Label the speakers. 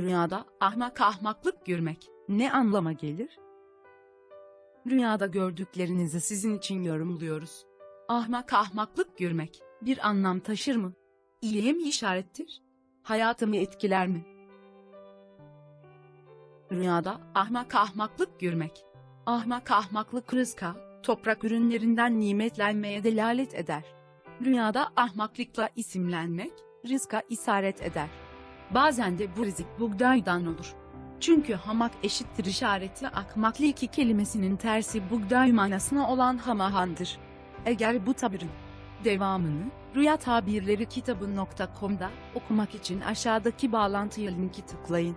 Speaker 1: Rüyada ahmak ahmaklık görmek.
Speaker 2: Ne anlama gelir?
Speaker 1: Rüyada gördüklerinizi sizin için yorumluyoruz. Ahmak ahmaklık görmek bir anlam taşır mı? İyiye mi işarettir? Hayatımı etkiler mi? Rüyada ahmak ahmaklık görmek. Ahmak ahmaklık rızka, toprak ürünlerinden nimetlenmeye delalet eder. Rüyada ahmaklıkla isimlenmek, rızka isaret eder. Bazen de bu rizik buğdaydan olur. Çünkü hamak eşittir işareti akmaklı iki kelimesinin tersi buğday manasına olan hamahandır. Eğer bu tabirin devamını Rüya Tabirleri kitabı.com'da okumak için aşağıdaki bağlantıya linki tıklayın.